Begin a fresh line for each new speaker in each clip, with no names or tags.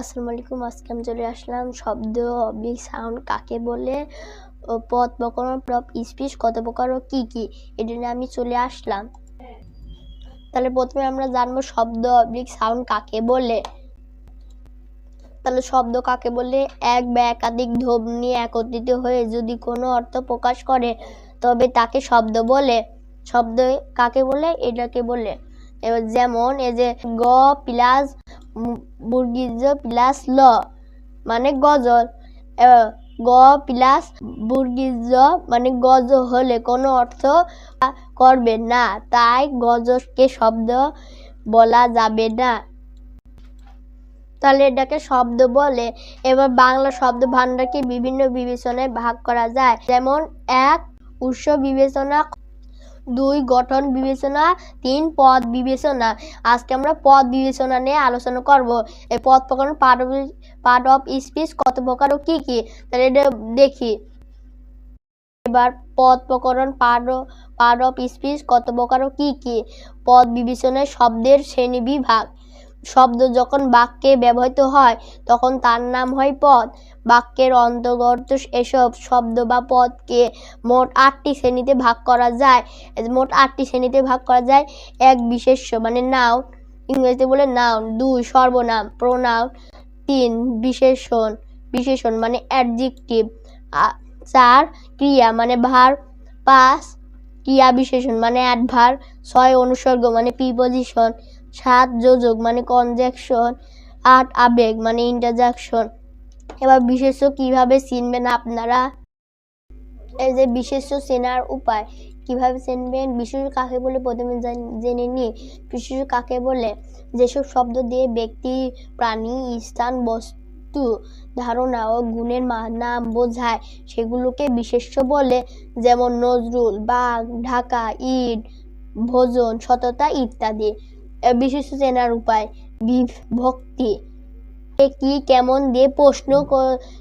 আসসালামু আলাইকুম, আজকে আমি চলে আসলাম শব্দ অবলিক সাউন্ড কাকে বলে পদ প্রকরণ প্রপ স্পিচ কত প্রকার ও কি কি, এটা নিয়ে আমি চলে আসলাম। তাহলে প্রথমে আমরা জানব শব্দ অবলিক সাউন্ড কাকে বলে। তাহলে শব্দ কাকে বলে? এক বা একাধিক ধ্বনি একত্রিত হয়ে যদি কোনো অর্থ প্রকাশ করে, তবে তাকে শব্দ বলে। শব্দ কাকে বলে? এটাকে বলে। এবার যেমন এই যে গ প্লাস বুর্গিজ প্লাস ল মানে গজল। গ প্লাস বুর্গিজ মানে গজ হলে কোনো অর্থ করবে না। তাই গজকে শব্দ বলা যাবে না। তাহলে এটাকে শব্দ বলে। এবার বাংলা শব্দ ভাণ্ডারকে বিভিন্ন বিবেচনায় ভাগ করা যায়। যেমন, এক, উৎস বিবেচনা দুই গঠন বিবেচনা, তিন পদ বিবেচনা। আজকে আমরা পদ বিবেচনা নিয়ে আলোচনা করব। এই পদ প্রকরণ part of part of speech কত প্রকার ও কি কি? তাহলে এটা দেখি। এবার পদ প্রকরণ পার্ট পার্ট অফ স্পিচ কত প্রকার ও কি কি? পদ বিবেচনায় শব্দের শ্রেণি বিভাগ। শব্দ যখন বাক্যে ব্যবহৃত হয়, তখন তার নাম হয় পদ। বাক্যের অন্তর্গত এসব শব্দ বা পদকে মোট আটটি শ্রেণীতে ভাগ করা যায়। মোট আটটি শ্রেণীতে ভাগ করা যায়। এক বিশেষ্য মানে নাউন, ইংরেজিতে বলে নাউন। দুই সর্বনাম, প্রোনাউন। তিন বিশেষণ বিশেষণ মানে অ্যাডজেক্টিভ। চার ক্রিয়া মানে ভার। পাঁচ ক্রিয়া বিশেষণ মানে অ্যাডভার। ছয় অনুসর্গ মানে প্রিপজিশন। সাত যোজক মানে কনজাকশন আট আবেগ মানে ইন্টারজাকশন এবার বিশেষ্য কীভাবে চিনবেন আপনারা? এই যে বিশেষ্য চেনার উপায়, কীভাবে চিনবেন? বিশেষ কাকে বলে? প্রথমে জেনে নিই। বিশেষ কাকে বলে? যেসব শব্দ দিয়ে ব্যক্তি, প্রাণী, স্থান, বস্তু, ধারণা ও গুণের নাম বোঝায়, সেগুলোকে বিশেষ্য বলে। যেমন নজরুল, বাঘ, ঢাকা, ইট, ভোজন, সততা ইত্যাদি। বিশেষ চেনার উপায়। বিভক্তি কি কেমন দিয়ে প্রশ্ন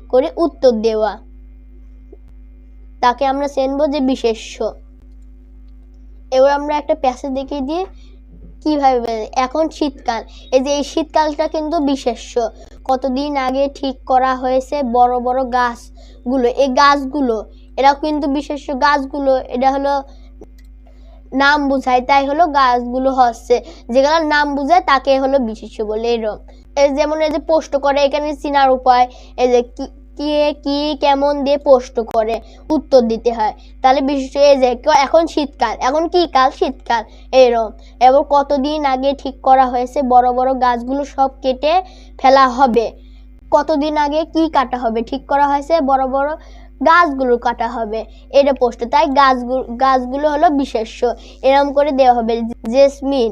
করে উত্তর দেওয়া। তাকে আমরা চেনবো যে বিশেষ্য। এবার আমরা একটা প্যাসেজ দেখিয়ে দিয়ে কীভাবে এখন শীতকাল। এই যে এই শীতকালটা কিন্তু বিশেষ্য। কতদিন আগে ঠিক করা হয়েছে বড় বড় গাছগুলো। এই গাছগুলো এরা কিন্তু বিশেষ্য। গাছগুলো, এটা হলো নাম বোঝায়, তাই হলো গাছগুলো হচ্ছে। যেগুলো নাম বুঝায়, তাকে হলো বিশেষ্য বলে এরকম যেমন এই যে পোস্ট করে, এখানে চিনার উপায়, এই যে কি, কে কেমন দিয়ে পোস্ট করে, উত্তর দিতে হয়। তাহলে বিশেষ এই যে, এখন শীতকাল, এখন কি কাল? শীতকাল এরকম এবং কতদিন আগে ঠিক করা হয়েছে, বড় বড় গাছগুলো সব কেটে ফেলা হবে। কতদিন আগে কি কাটা হবে? ঠিক করা হয়েছে, বড় বড় গাছগুলো কাটা হবে। এটা প্রশ্ন। তাই গাছগুলো গাছগুলো হলো বিশেষ্য। এরম করে দেওয়া হবে। জেসমিন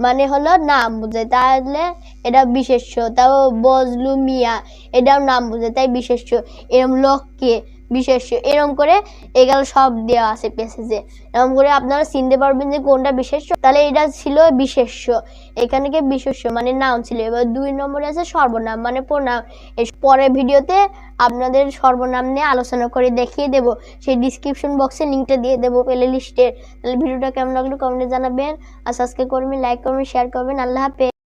মানে হলো নাম বোঝায় তাহলে এটা বিশেষ্য। তাও বজলু মিয়া এটাও নাম বোঝায় তাই বিশেষ্য। এরম লোককে বিশেষ্য এরম করে এগুলো সব দেওয়া আছে পেসেজে এরকম করে আপনারা চিনতে পারবেন যে কোনটা বিশেষ্য তাহলে এটা ছিল বিশেষ্য এখানে কি বিশেষ্য মানে নাম ছিল। এবার দুই নম্বরে আছে সর্বনাম মানে প্রণাম পরের ভিডিওতে আপনাদের সর্বনাম নিয়ে আলোচনা করে দেখিয়ে দেব। সেই ডিসক্রিপশন বক্সে লিঙ্কটা দিয়ে দেবো প্লে লিস্টের তাহলে ভিডিওটা কেমন লাগল কমেন্টে জানাবেন। আর সাবস্ক্রাইব করবেন লাইক করবেন শেয়ার করবেন। আল্লাহ হাফেজ।